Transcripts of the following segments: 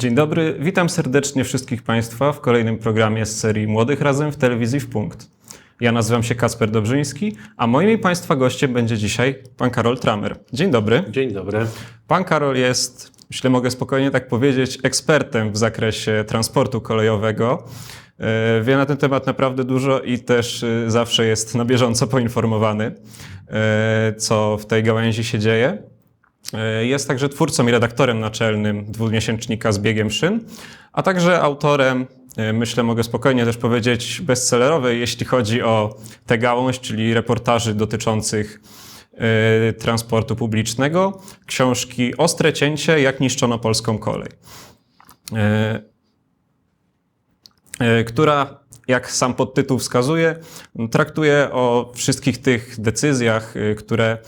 Dzień dobry, witam serdecznie wszystkich Państwa w kolejnym programie z serii Młodych Razem w Telewizji w Punkt. Ja nazywam się Kasper Dobrzyński, a moim i Państwa gościem będzie dzisiaj pan Karol Tramer. Dzień dobry. Dzień dobry. Pan Karol jest, myślę, mogę spokojnie tak powiedzieć, ekspertem w zakresie transportu kolejowego. E, Wie na ten temat naprawdę dużo i też e, zawsze jest na bieżąco poinformowany, e, co w tej gałęzi się dzieje. E, Jest także twórcą i redaktorem naczelnym dwumiesięcznika z biegiem szyn, a także autorem, e, myślę, mogę spokojnie też powiedzieć, bestsellerowej, jeśli chodzi o tę gałąź, czyli reportaży dotyczących e, transportu publicznego, książki Ostre cięcie, jak niszczono polską kolej. Która, jak sam podtytuł wskazuje, traktuje o wszystkich tych decyzjach, e, które e,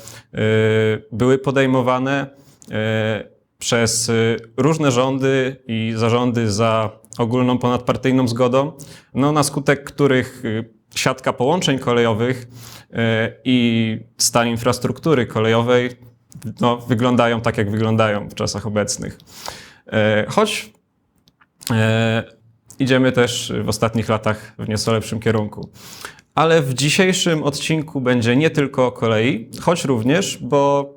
były podejmowane e, przez różne rządy i zarządy za ogólną ponadpartyjną zgodą, no, na skutek których siatka połączeń kolejowych i stan infrastruktury kolejowej no, wyglądają tak, jak wyglądają w czasach obecnych. Choć idziemy też w ostatnich latach w nieco lepszym kierunku. Ale w dzisiejszym odcinku będzie nie tylko o kolei, choć również, bo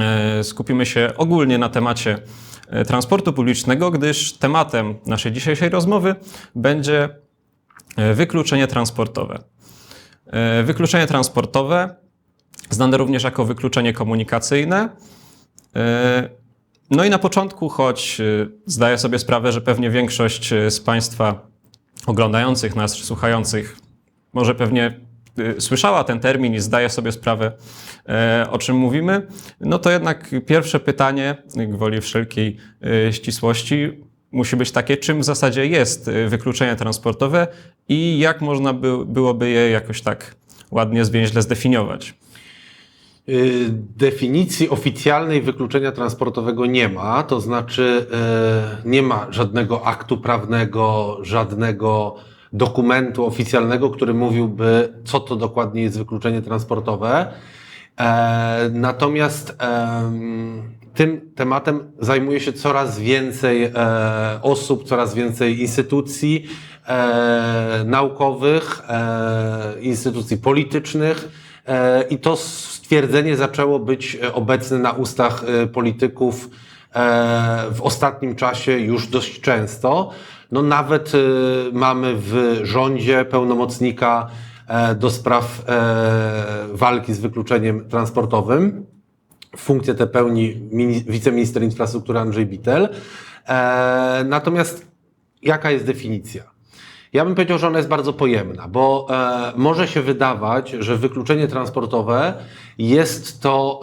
e, skupimy się ogólnie na temacie e, transportu publicznego, gdyż tematem naszej dzisiejszej rozmowy będzie e, wykluczenie transportowe. Wykluczenie transportowe, znane również jako wykluczenie komunikacyjne, no i na początku, choć y, zdaję sobie sprawę, że pewnie większość y, z Państwa oglądających nas czy słuchających może pewnie y, słyszała ten termin i zdaje sobie sprawę, e, o czym mówimy, no to jednak pierwsze pytanie, gwoli wszelkiej ścisłości, musi być takie, czym w zasadzie jest wykluczenie transportowe i jak można by, byłoby je jakoś tak ładnie, zwięźle zdefiniować. Y, Definicji oficjalnej wykluczenia transportowego nie ma, to znaczy y, nie ma żadnego aktu prawnego, żadnego dokumentu oficjalnego, który mówiłby, co to dokładnie jest wykluczenie transportowe. E, Natomiast tym tematem zajmuje się coraz więcej e, osób, coraz więcej instytucji e, naukowych, instytucji politycznych. E, I to stwierdzenie zaczęło być e, obecne na ustach e, polityków w ostatnim czasie już dość często. No nawet mamy w rządzie pełnomocnika do spraw walki z wykluczeniem transportowym. Funkcję tę pełni mini- wiceminister infrastruktury Andrzej Bittel. Natomiast jaka jest definicja? Ja bym powiedział, że ona jest bardzo pojemna, bo e, może się wydawać, że wykluczenie transportowe jest to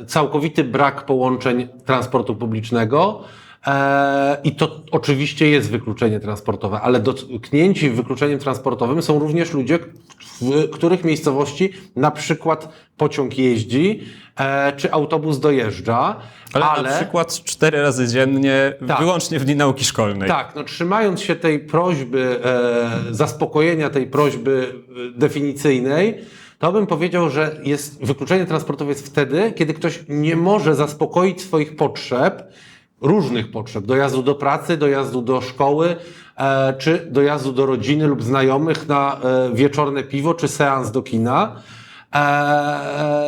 e, całkowity brak połączeń transportu publicznego. E, I to oczywiście jest wykluczenie transportowe, ale dotknięci wykluczeniem transportowym są również ludzie, w których miejscowości na przykład pociąg jeździ, e, czy autobus dojeżdża, Ale, na przykład cztery razy dziennie, Tak. wyłącznie w dni nauki szkolnej. tak, no trzymając się tej prośby, e, zaspokojenia tej prośby definicyjnej, to bym powiedział, że jest, wykluczenie transportowe jest wtedy, kiedy ktoś nie może zaspokoić swoich potrzeb, różnych potrzeb, dojazdu do pracy, dojazdu do szkoły, e, czy dojazdu do rodziny lub znajomych na e, wieczorne piwo, czy seans do kina e,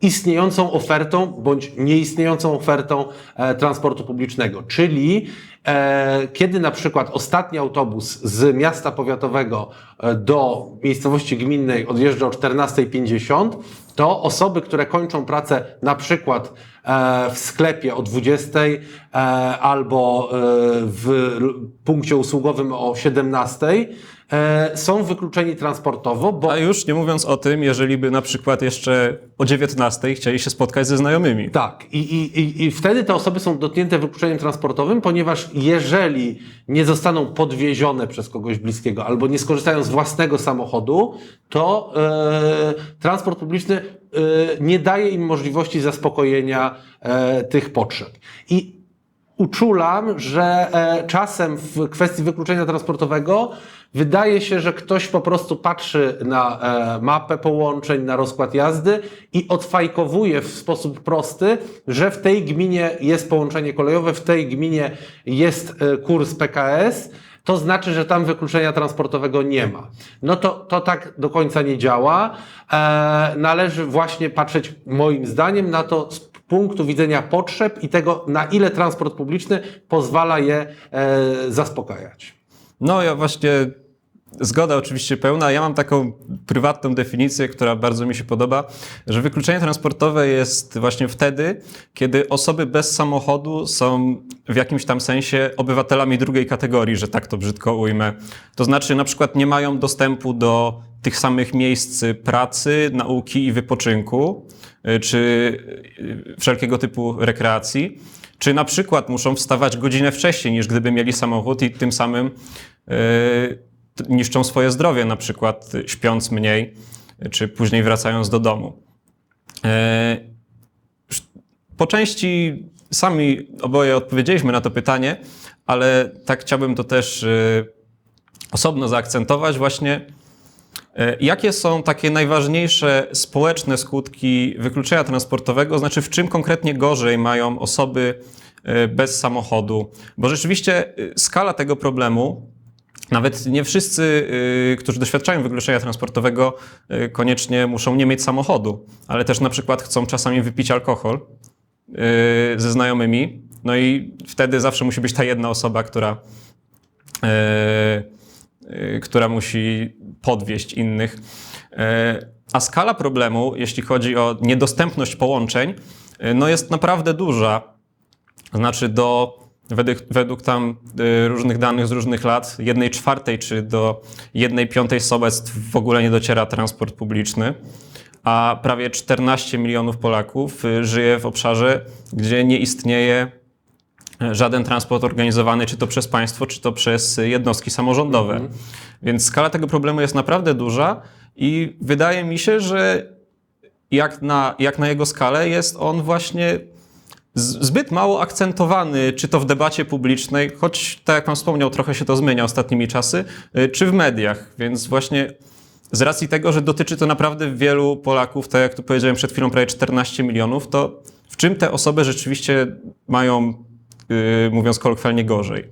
istniejącą ofertą bądź nieistniejącą ofertą e, transportu publicznego. Czyli e, kiedy na przykład ostatni autobus z miasta powiatowego e, do miejscowości gminnej odjeżdża o 14.50, to osoby, które kończą pracę na przykład e, w sklepie o 20.00 e, albo e, w punkcie usługowym o 17.00 e, są wykluczeni transportowo, bo A już nie mówiąc o tym, jeżeli by na przykład jeszcze o 19 chcieli się spotkać ze znajomymi. Tak, i, i, i, i wtedy te osoby są dotknięte wykluczeniem transportowym, ponieważ jeżeli nie zostaną podwiezione przez kogoś bliskiego albo nie skorzystają z własnego samochodu, to e, transport publiczny e, nie daje im możliwości zaspokojenia e, tych potrzeb. I uczulam, że e, czasem w kwestii wykluczenia transportowego wydaje się, że ktoś po prostu patrzy na e, mapę połączeń, na rozkład jazdy i odfajkowuje w sposób prosty, że w tej gminie jest połączenie kolejowe, w tej gminie jest e, kurs PKS, to znaczy, że tam wykluczenia transportowego nie ma. No to, to tak do końca nie działa. E, należy właśnie patrzeć, moim zdaniem, na to z punktu widzenia potrzeb i tego, na ile transport publiczny pozwala je e, zaspokajać. No ja właśnie zgoda oczywiście pełna. Ja mam taką prywatną definicję, która bardzo mi się podoba, że wykluczenie transportowe jest właśnie wtedy, kiedy osoby bez samochodu są w jakimś tam sensie obywatelami drugiej kategorii, że tak to brzydko ujmę. To znaczy na przykład nie mają dostępu do tych samych miejsc pracy, nauki i wypoczynku, y, czy y, wszelkiego typu rekreacji. Czy na przykład muszą wstawać godzinę wcześniej niż gdyby mieli samochód i tym samym y, t- niszczą swoje zdrowie, na przykład śpiąc mniej, czy później wracając do domu. E, Po części sami oboje odpowiedzieliśmy na to pytanie, ale tak chciałbym to też y, osobno zaakcentować właśnie. E, Jakie są takie najważniejsze społeczne skutki wykluczenia transportowego? Znaczy, w czym konkretnie gorzej mają osoby e, bez samochodu? Bo rzeczywiście e, skala tego problemu, nawet nie wszyscy, e, którzy doświadczają wykluczenia transportowego, e, koniecznie muszą nie mieć samochodu, ale też na przykład chcą czasami wypić alkohol e, ze znajomymi. No i wtedy zawsze musi być ta jedna osoba, która y, która musi podwieźć innych. A skala problemu, jeśli chodzi o niedostępność połączeń, y, no jest naprawdę duża. Znaczy do, według, według tam y, różnych danych z różnych lat, jednej czwartej czy do jednej piątej sobectw w ogóle nie dociera transport publiczny, a prawie 14 milionów Polaków y, żyje w obszarze, gdzie nie istnieje żaden transport organizowany, czy to przez państwo, czy to przez jednostki samorządowe. Więc skala tego problemu jest naprawdę duża i wydaje mi się, że jak na, jak na jego skalę jest on właśnie zbyt mało akcentowany, czy to w debacie publicznej, choć tak jak pan wspomniał, trochę się to zmienia ostatnimi czasy, y, czy w mediach. Więc właśnie z racji tego, że dotyczy to naprawdę wielu Polaków, tak jak tu powiedziałem przed chwilą, prawie 14 milionów, to w czym te osoby rzeczywiście mają, yy, mówiąc kolokwialnie, gorzej?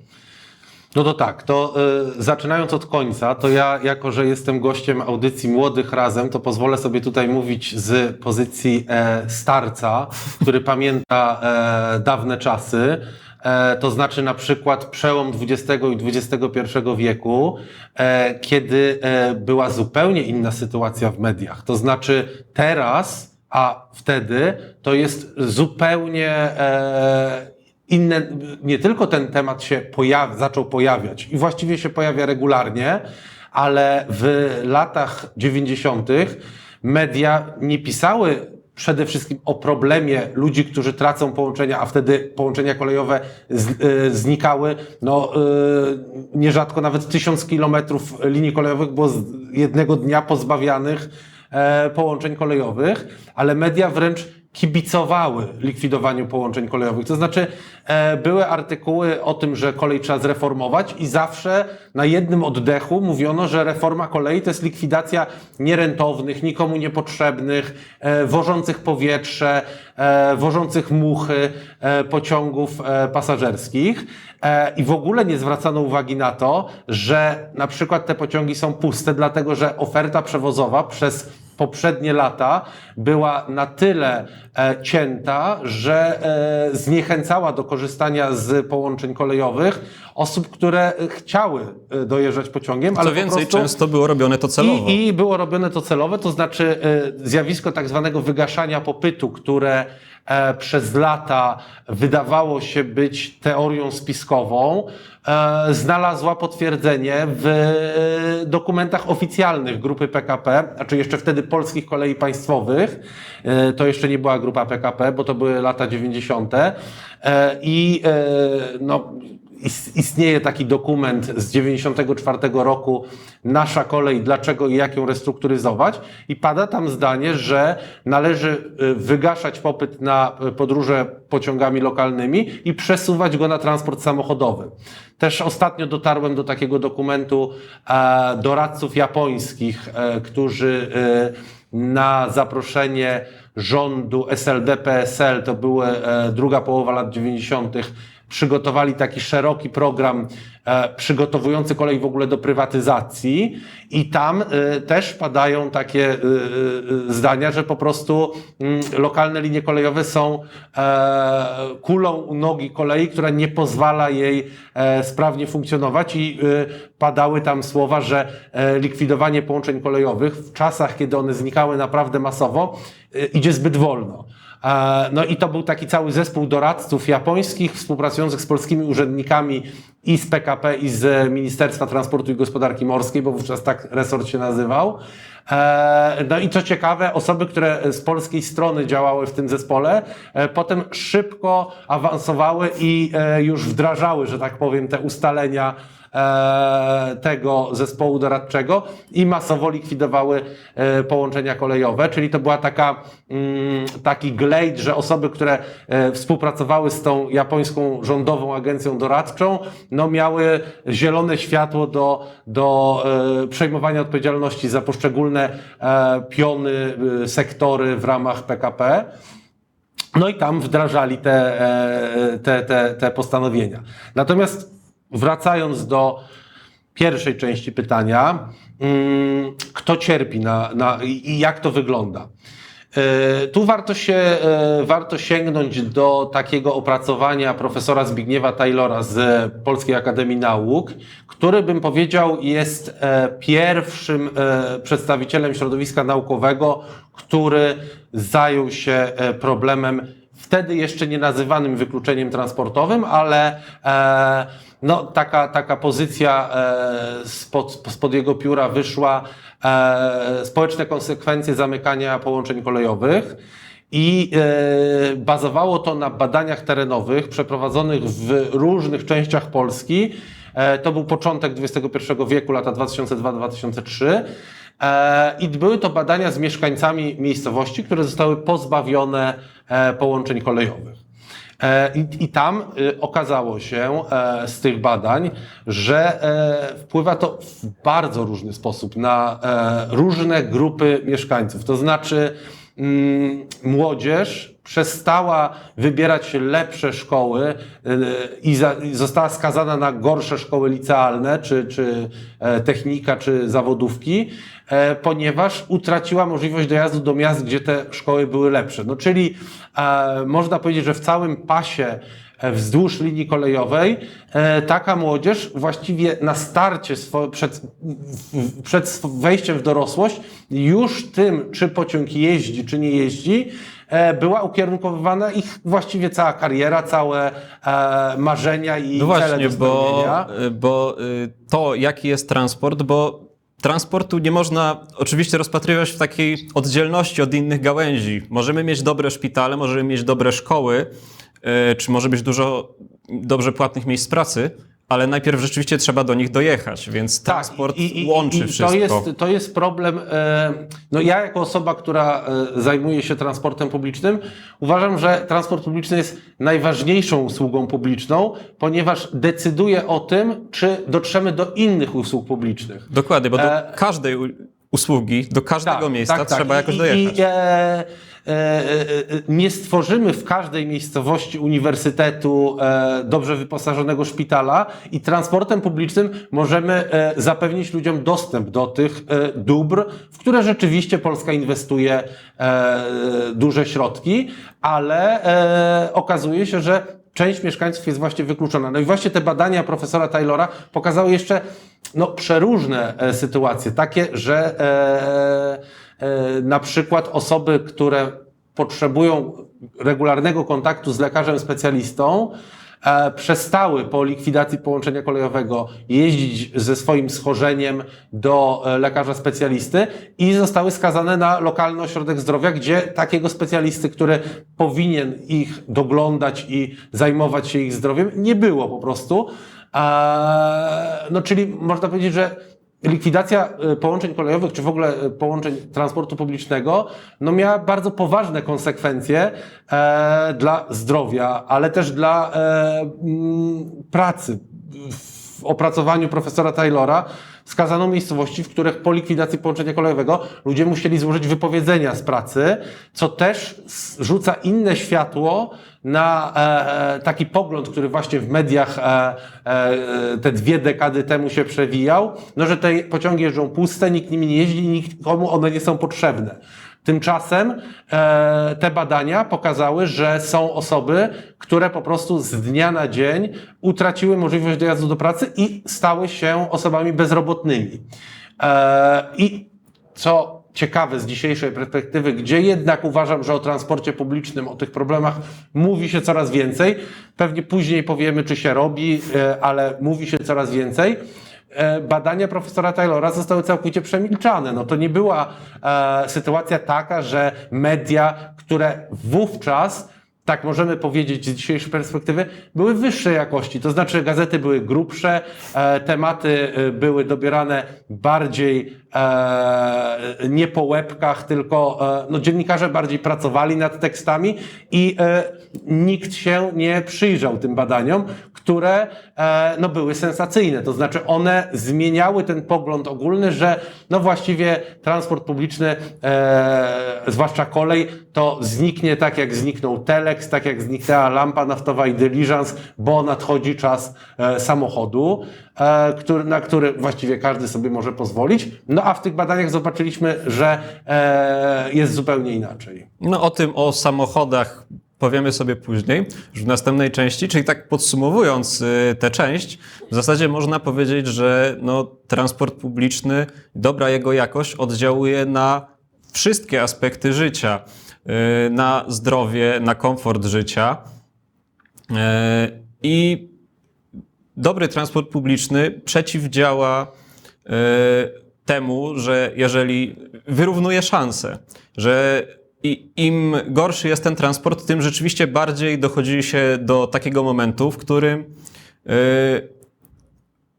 No to tak, to y, zaczynając od końca, to ja, jako że jestem gościem audycji Młodych Razem, to pozwolę sobie tutaj mówić z pozycji e, starca, który pamięta e, dawne czasy. E, to znaczy na przykład przełom XX i XXI wieku, e, kiedy e, była zupełnie inna sytuacja w mediach. To znaczy teraz, a wtedy to jest zupełnie e, inne, nie tylko ten temat się pojaw, zaczął pojawiać i właściwie się pojawia regularnie, ale w latach 90. media nie pisały przede wszystkim o problemie ludzi, którzy tracą połączenia, a wtedy połączenia kolejowe z, y, znikały. No, y, nierzadko nawet tysiąc kilometrów linii kolejowych było z jednego dnia pozbawianych e, połączeń kolejowych, ale media wręcz kibicowały likwidowaniu połączeń kolejowych. To znaczy, e, były artykuły o tym, że kolej trzeba zreformować i zawsze na jednym oddechu mówiono, że reforma kolei to jest likwidacja nierentownych, nikomu niepotrzebnych, e, wożących powietrze, e, wożących muchy e, pociągów e, pasażerskich. E, I w ogóle nie zwracano uwagi na to, że na przykład te pociągi są puste, dlatego że oferta przewozowa przez poprzednie lata była na tyle e, cięta, że e, zniechęcała do korzystania z połączeń kolejowych osób, które e, chciały dojeżdżać pociągiem, ale Co po więcej, prostu... często było robione to celowo. I, I było robione to celowe, to znaczy zjawisko tak zwanego wygaszania popytu, które przez lata wydawało się być teorią spiskową, e, znalazła potwierdzenie w e, dokumentach oficjalnych grupy PKP, znaczy jeszcze wtedy Polskich Kolei Państwowych. E, to jeszcze nie była grupa PKP, bo to były lata 90. E, I e, no, istnieje taki dokument z 94 roku Nasza kolej, dlaczego i jak ją restrukturyzować i pada tam zdanie, że należy y, wygaszać popyt na y, podróże pociągami lokalnymi i przesuwać go na transport samochodowy. Też ostatnio dotarłem do takiego dokumentu e, doradców japońskich, e, którzy e, na zaproszenie rządu SLD-PSL, to były e, druga połowa lat 90., przygotowali taki szeroki program e, przygotowujący kolej w ogóle do prywatyzacji i tam e, też padają takie e, zdania, że po prostu mm, lokalne linie kolejowe są kulą u nogi kolei, która nie pozwala jej sprawnie funkcjonować i padały tam słowa, że likwidowanie połączeń kolejowych w czasach, kiedy one znikały naprawdę masowo, idzie zbyt wolno. E, No i to był taki cały zespół doradców japońskich współpracujących z polskimi urzędnikami i z PKP i z Ministerstwa Transportu i Gospodarki Morskiej, bo wówczas tak resort się nazywał. E, No i co ciekawe, osoby, które z polskiej strony działały w tym zespole, e, potem szybko awansowały i już wdrażały, że tak powiem, te ustalenia tego zespołu doradczego i masowo likwidowały e, połączenia kolejowe, czyli to była taka, mm, taki glejt, że osoby, które e, współpracowały z tą japońską rządową agencją doradczą, no miały zielone światło do, do e, przejmowania odpowiedzialności za poszczególne e, piony, e, sektory w ramach PKP. No i tam wdrażali te, e, te, te, te postanowienia. Natomiast wracając do pierwszej części pytania, mm, kto cierpi na, na, i jak to wygląda? E, Tu warto się, e, warto sięgnąć do takiego opracowania profesora Zbigniewa Taylora z Polskiej Akademii Nauk, który bym powiedział jest e, pierwszym przedstawicielem środowiska naukowego, który zajął się problemem wtedy jeszcze nie nazywanym wykluczeniem transportowym, ale e, no, taka, taka pozycja e, spod, spod jego pióra wyszła e, społeczne konsekwencje zamykania połączeń kolejowych. I e, bazowało to na badaniach terenowych przeprowadzonych w różnych częściach Polski. E, to był początek XXI wieku, lata 2002-2003. E, I były to badania z mieszkańcami miejscowości, które zostały pozbawione e, połączeń kolejowych. E, I, tam okazało się z tych badań, że wpływa to w bardzo różny sposób na różne grupy mieszkańców. To znaczy, mm, młodzież przestała wybierać lepsze szkoły y, i, została skazana na gorsze szkoły licealne, czy, czy e, technika, czy zawodówki, e, ponieważ utraciła możliwość dojazdu do miast, gdzie te szkoły były lepsze. No, czyli e, można powiedzieć, że w całym pasie wzdłuż linii kolejowej taka młodzież właściwie na starcie przed, przed wejściem w dorosłość już tym, czy pociąg jeździ, czy nie jeździ, była ukierunkowywana ich właściwie cała kariera, całe e, marzenia i No cele właśnie, do bo, spełnienia. bo y, to, jaki jest transport, bo transportu nie można oczywiście rozpatrywać w takiej oddzielności od innych gałęzi. Możemy mieć dobre szpitale, możemy mieć dobre szkoły, czy może być dużo dobrze płatnych miejsc pracy, ale najpierw rzeczywiście trzeba do nich dojechać, więc transport Tak, i- i- łączy i wszystko. To jest, to jest problem. E, no ja, jako osoba, która e, zajmuje się transportem publicznym, uważam, że transport publiczny jest najważniejszą usługą publiczną, ponieważ decyduje o tym, czy dotrzemy do innych usług publicznych. Dokładnie, bo do E, każdej usługi, do każdego miejsca trzeba I- jakoś i- dojechać. I, e, nie stworzymy w każdej miejscowości uniwersytetu e, dobrze wyposażonego szpitala i transportem publicznym możemy e, zapewnić ludziom dostęp do tych e, dóbr, w które rzeczywiście Polska inwestuje e, duże środki, ale e, okazuje się, że część mieszkańców jest właśnie wykluczona. No i właśnie te badania profesora Taylora pokazały jeszcze no, przeróżne e, sytuacje, takie, że e, e, na przykład osoby, które potrzebują regularnego kontaktu z lekarzem specjalistą, e, przestały po likwidacji połączenia kolejowego jeździć ze swoim schorzeniem do e, lekarza specjalisty i zostały skazane na lokalny ośrodek zdrowia, gdzie takiego specjalisty, który powinien ich doglądać i zajmować się ich zdrowiem, nie było po prostu. E, No, czyli można powiedzieć, że likwidacja e, połączeń kolejowych, czy w ogóle e, połączeń transportu publicznego, no miała bardzo poważne konsekwencje e, dla zdrowia, ale też dla e, mm, pracy. W opracowaniu profesora Taylora wskazano miejscowości, w których po likwidacji połączenia kolejowego ludzie musieli złożyć wypowiedzenia z pracy, co też rzuca inne światło na e, taki pogląd, który właśnie w mediach e, e, te dwie dekady temu się przewijał, no że te pociągi jeżdżą puste, nikt nimi nie jeździ, nikomu one nie są potrzebne. Tymczasem e, te badania pokazały, że są osoby, które po prostu z dnia na dzień utraciły możliwość dojazdu do pracy i stały się osobami bezrobotnymi. E, I co ciekawe z dzisiejszej perspektywy, gdzie jednak uważam, że o transporcie publicznym, o tych problemach mówi się coraz więcej. Pewnie później powiemy, czy się robi, e, ale mówi się coraz więcej badania profesora Taylora zostały całkowicie przemilczane. No to nie była e, sytuacja taka, że media, które wówczas tak możemy powiedzieć z dzisiejszej perspektywy, były wyższej jakości. To znaczy gazety były grubsze, e, tematy e, były dobierane bardziej e, nie po łebkach, tylko e, no, dziennikarze bardziej pracowali nad tekstami i e, nikt się nie przyjrzał tym badaniom, które e, no, były sensacyjne. To znaczy one zmieniały ten pogląd ogólny, że no właściwie transport publiczny, e, zwłaszcza kolej, to zniknie tak jak zniknął telex, tak jak zniknęła lampa naftowa i dyliżans, bo nadchodzi czas e, samochodu, który, na który właściwie każdy sobie może pozwolić. No a w tych badaniach zobaczyliśmy, że e, jest zupełnie inaczej. No o tym, o samochodach powiemy sobie później, już w następnej części, czyli tak podsumowując y, tę część, w zasadzie można powiedzieć, że no, transport publiczny, dobra jego jakość oddziałuje na wszystkie aspekty życia, y, na zdrowie, na komfort życia. Y, I dobry transport publiczny przeciwdziała e, temu, że jeżeli wyrównuje szanse, że im gorszy jest ten transport, tym rzeczywiście bardziej dochodzi się do takiego momentu, w którym e,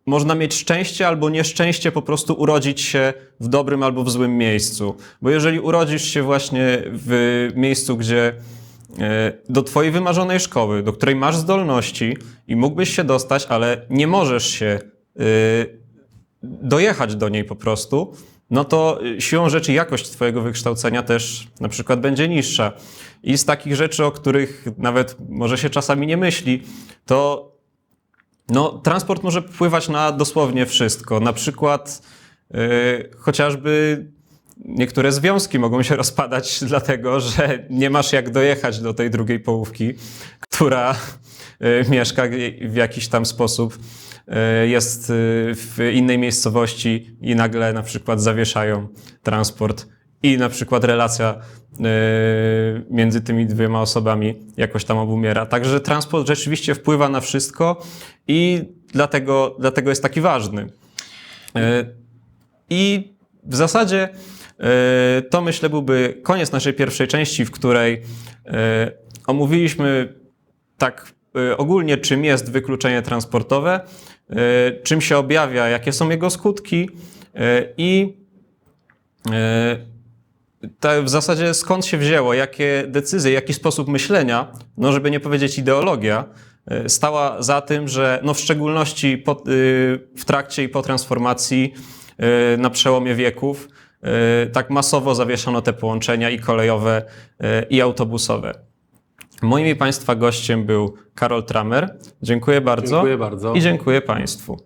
można mieć szczęście albo nieszczęście po prostu urodzić się w dobrym albo w złym miejscu. Bo jeżeli urodzisz się właśnie w miejscu, gdzie do twojej wymarzonej szkoły, do której masz zdolności i mógłbyś się dostać, ale nie możesz się e, dojechać do niej po prostu, no to y, siłą rzeczy jakość twojego wykształcenia też na przykład będzie niższa. I z takich rzeczy, o których nawet może się czasami nie myśli, to no, transport może wpływać na dosłownie wszystko. Na przykład yy, chociażby niektóre związki mogą się rozpadać, dlatego że nie masz jak dojechać do tej drugiej połówki, która yy, mieszka w jakiś tam sposób, yy, jest yy, w innej miejscowości i nagle na przykład zawieszają transport i na przykład relacja między tymi dwiema osobami jakoś tam obumiera. Także transport rzeczywiście wpływa na wszystko i dlatego, dlatego jest taki ważny. I w zasadzie to myślę byłby koniec naszej pierwszej części, w której yy, omówiliśmy tak yy, ogólnie, czym jest wykluczenie transportowe, yy, czym się objawia, jakie są jego skutki yy, i yy, w zasadzie skąd się wzięło, jakie decyzje, jaki sposób myślenia, no żeby nie powiedzieć ideologia, stała za tym, że no w szczególności po, w trakcie i po transformacji na przełomie wieków tak masowo zawieszano te połączenia i kolejowe, y, i autobusowe. Moim i Państwa gościem był Karol Tramer. Dziękuję bardzo. Dziękuję bardzo. I dziękuję Państwu.